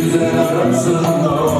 güzel arasında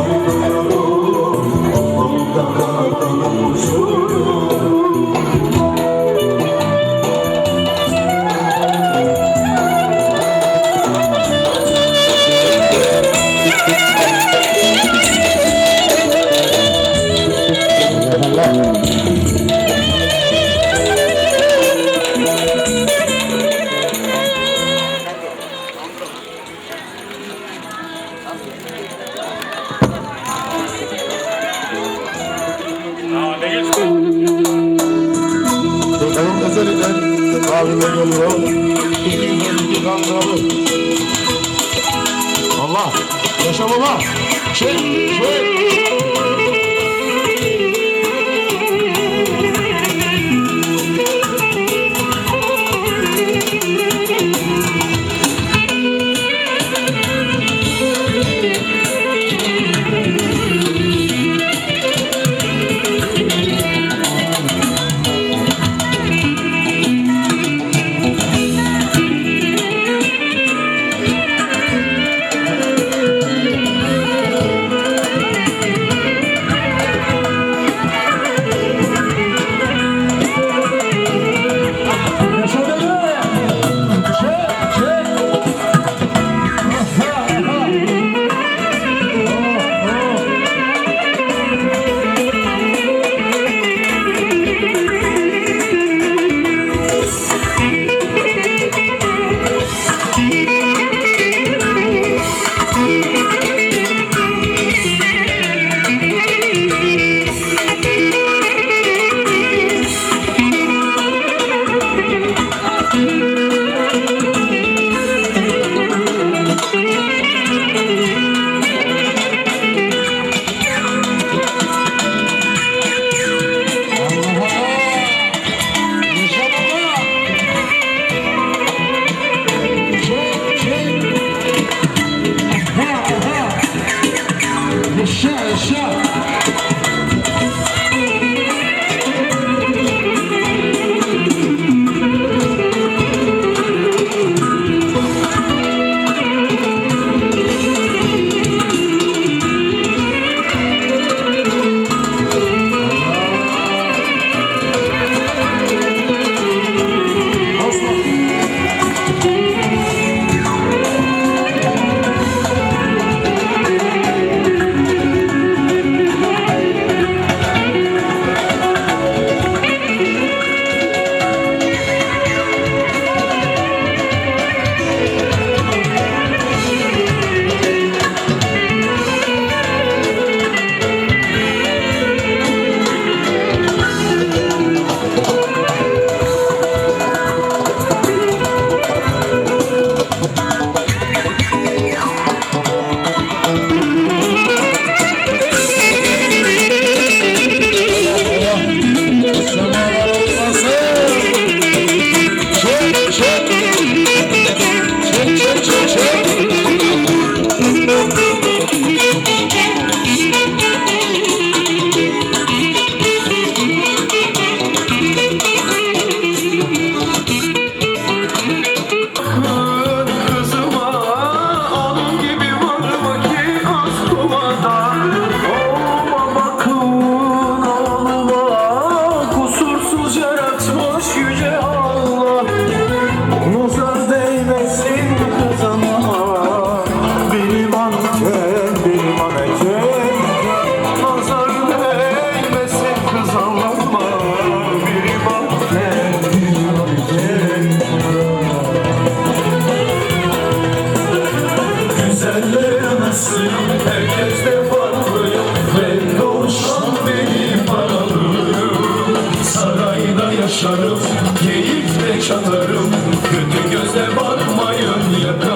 gözlerine kahve yolluyor. Allah, yaşa baba. Şey, şey. Dünyada yaşarım, keyifle çalarım. Kötü göze bakmayın yakın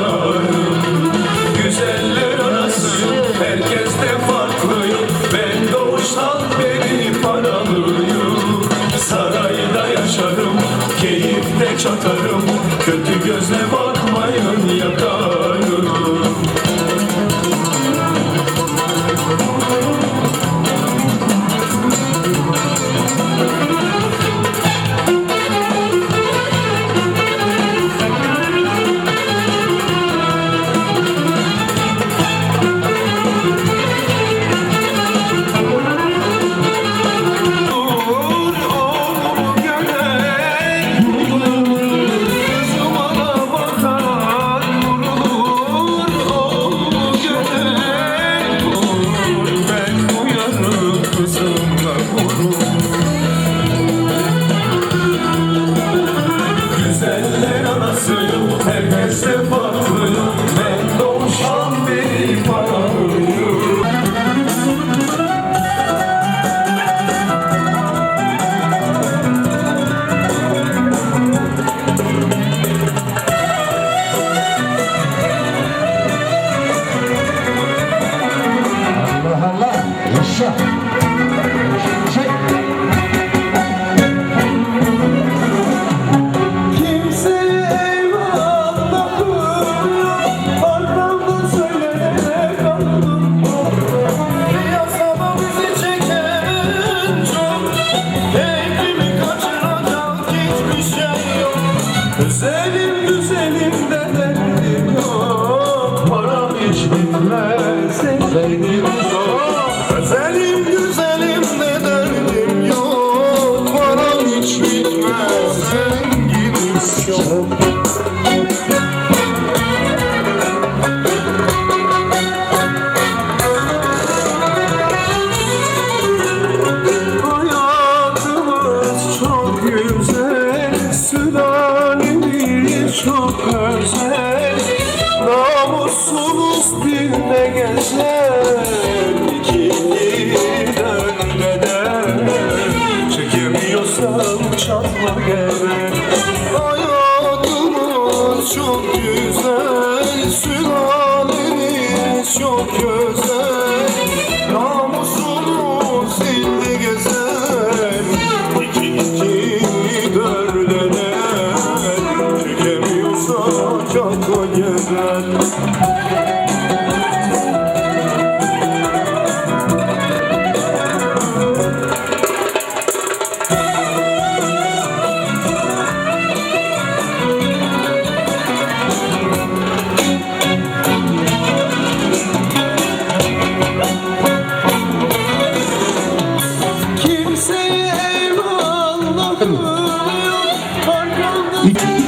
Thank you.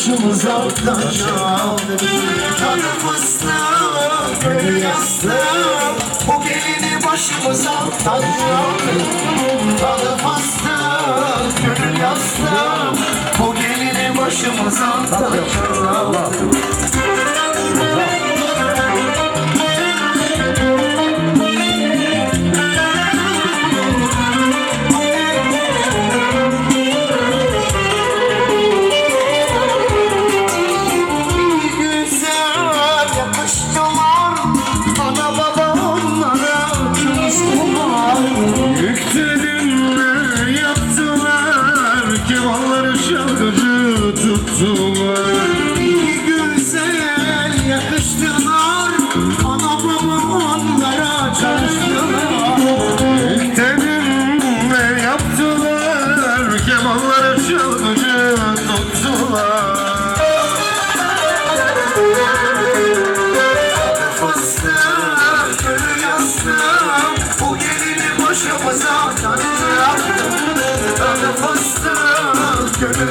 başımıza aldanacak Kanımızda gönül yastı Bu gelini başımıza aldanacak Kanımızda gönül yastı Bu gelini başımıza aldanacak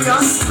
Just